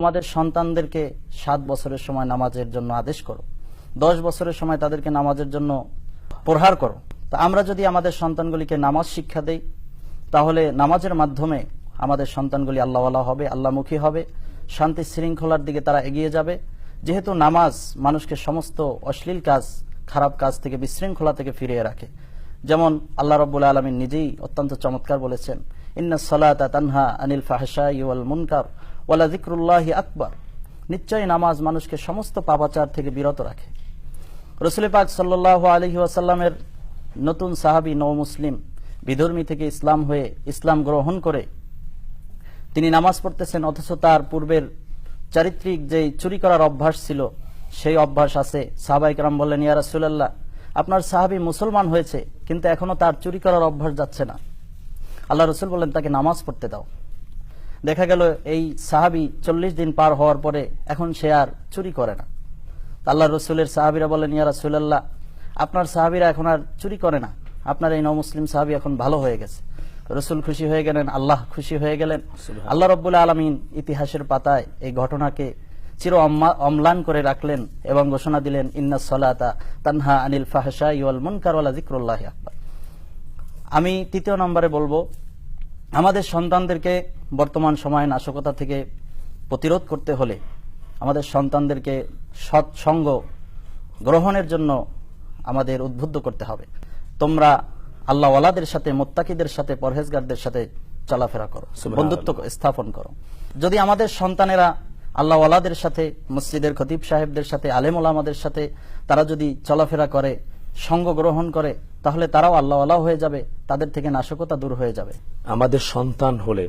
তোমাদের সন্তানদেরকে সাত বছরের সময় নামাজের জন্য আদেশ করো। দশ বছরের সময় তাদেরকে নামাজের জন্য প্রহার করো। তা আমরা যদি আমাদের সন্তানগুলিকে নামাজ শিক্ষা দেই, তাহলে নামাজের মাধ্যমে আমাদের সন্তানগুলি আল্লাহওয়ালা হবে, আল্লাহমুখী হবে, শান্তি শৃঙ্খলার দিকে তারা এগিয়ে যাবে। যেহেতু নামাজ মানুষকে সমস্ত অশ্লীল কাজ, খারাপ কাজ থেকে, বিশৃঙ্খলা থেকে ফিরিয়ে রাখে। যেমন আল্লাহ রব্বুল আলমিন নিজেই অত্যন্ত চমৎকার বলেছেন, ইন্না সালাতা তানহা আনিল ফাহশা ইউল মুনকার। ওয়ালা জিক্রুল্লাহি আকবর। নিশ্চয়ই নামাজ মানুষকে সমস্ত পাপাচার থেকে বিরত রাখে। রসুল পাক সাল্লাহ আলহি ওয়াসাল্লামের নতুন সাহাবি নৌ মুসলিম, বিধর্মী থেকে ইসলাম হয়ে ইসলাম গ্রহণ করে তিনি নামাজ পড়তেছেন, অথচ তার পূর্বের চারিত্রিক যে চুরি করার অভ্যাস ছিল, সেই অভ্যাস আছে। সাহাবাই কালাম বললেন, ইয়া রাসুলাল্লাহ, আপনার সাহাবি মুসলমান হয়েছে, কিন্তু এখনও তার চুরি করার অভ্যাস যাচ্ছে না। আল্লাহ রসুল বললেন, তাকে নামাজ পড়তে দাও। দেখা গেল এই সাহাবি চল্লিশ দিন পার হওয়ার পরে এখন সে আর চুরি করে না। আল্লাহ রসুলের সাহাবিরা বলেন ইয়া রাসুলাল্লাহ আপনার সাহাবিরা এখন আর চুরি করে না। আপনার এই নমুসলিম সাহাবি এখন ভালো হয়ে গেছে। রসুল খুশি হয়ে গেলেন আল্লাহ খুশি হয়ে গেলেন। আল্লাহ রব্বুল্লাহ আলমিন ইতিহাসের পাতায় এই ঘটনাকে চির অম্লান করে রাখলেন এবং ঘোষণা দিলেন ইন্না সলাতা তানহা আনিল ফাহসা ইউল মুনকার ওয়ালা জিক্রুল্লাহ আকবার। আমি তৃতীয় নম্বরে বলব আমাদের সন্তানদেরকে বর্তমান সময়ে নাশকতা থেকে প্রতিরোধ করতে হলে আমাদের সন্তানদেরকে সৎসঙ্গ গ্রহণের জন্য আমাদের উদ্বুদ্ধ করতে হবে। তোমরা আল্লাহওয়ালাদের সাথে মোত্তাকিদের সাথে পরহেজগারদের সাথে চলাফেরা করো বন্ধুত্ব স্থাপন করো। যদি আমাদের সন্তানেরা আল্লাহওয়ালাদের সাথে মসজিদের খতিব সাহেবদের সাথে আলেম ওলামাদের সাথে তারা যদি চলাফেরা করে সঙ্গ গ্রহণ করে, তাহলে তারাও আল্লাহ আল্লাহ হয়ে যাবে, তাদের থেকে নাশকতা দূর হয়ে যাবে। আমাদের সন্তান হলে